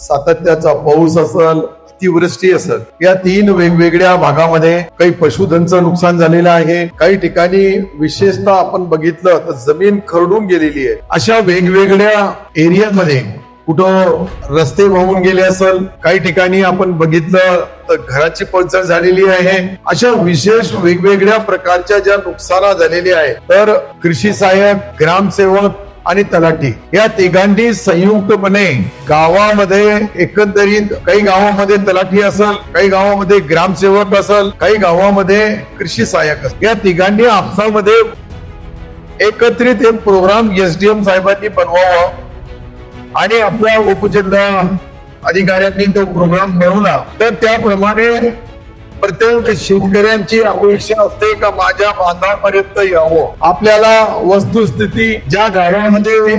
सातत्याचा पाऊस असल अतिवृष्टी असेल या तीन वेगवेगळ्या भागामध्ये काही पशुधनचं नुकसान झालेलं आहे. काही ठिकाणी विशेषतः आपण बघितलं तर जमीन खरडून गेलेली आहे. अशा वेगवेगळ्या एरियामध्ये कुठं रस्ते वाहून गेले असेल काही ठिकाणी आपण बघितलं तर घराची पडझड झालेली आहे. अशा विशेष वेगवेगळ्या प्रकारच्या ज्या नुकसाना झालेल्या आहेत तर कृषी सहाय्यक ग्रामसेवक आणि तलाठी. या तिघांनी संयुक्तपणे गावामध्ये एकंदरीत काही गावामध्ये तलाठी असेल काही गावामध्ये ग्रामसेवक असेल काही गावामध्ये कृषी सहाय्यक असेल. या तिघांनी आपसामध्ये एकत्रित एक प्रोग्राम एसडीएम साहेबांनी बनवावा आणि आपल्या उपजिल्हा अधिकाऱ्यांनी तो प्रोग्राम मिळवला. तर त्याप्रमाणे प्रत्येक शेतकऱ्यांची अपेक्षा असते का माझ्या बांधापर्यंत यावं? आपल्याला वस्तुस्थिती ज्या गावामध्ये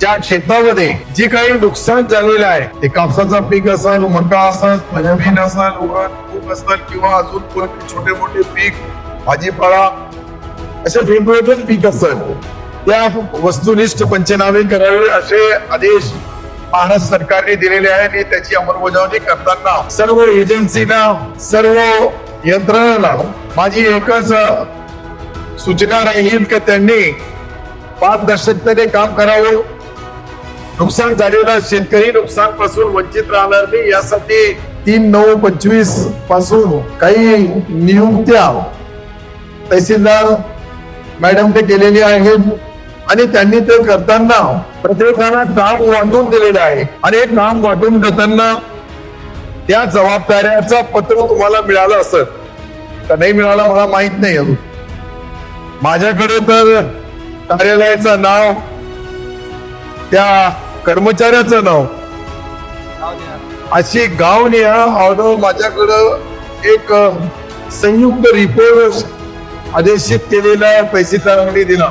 ज्या शेतामध्ये जे काही नुकसान झालेलं आहे ते कापसाचा पीक असेल मका असेल सोयाबीन असेल उरण असेल किंवा अजून कोणते छोटे मोठे पीक भाजीपाला असे वेगवेगळे पीक असतात त्या वस्तुनिष्ठ पंचनामे करावे असे आदेश मानस सरकारने दिलेले आहे आणि त्याची अंमलबजावणी करताना सर्व एजन्सीना सर्व यंत्रणाला माझी एकच सूचना राहील की त्यांनी पारदर्शकतेने काम करावं. नुकसान झालेला शेतकरी नुकसानपासून वंचित राहणार नाही यासाठी तीन नऊ पंचवीसपासून काही नियुक्त्या तहसीलदार मॅडम ते केलेली आहेत. आणि त्यांनी ते करताना प्रत्येकाला काम वाटून दिलेलं आहे. आणि हे काम वाटून देताना त्या जबाबदाऱ्याचा पत्र तुम्हाला मिळालं असत का नाही मिळालं मला माहीत नाही अजून. माझ्याकडे तर कार्यालयाचं नाव त्या कर्मचाऱ्याचं नाव अशी गाव निहा ऑर्डर माझ्याकडं एक संयुक्त रिपोर्ट आदेशित केलेला तहसीलदारांनी दिला.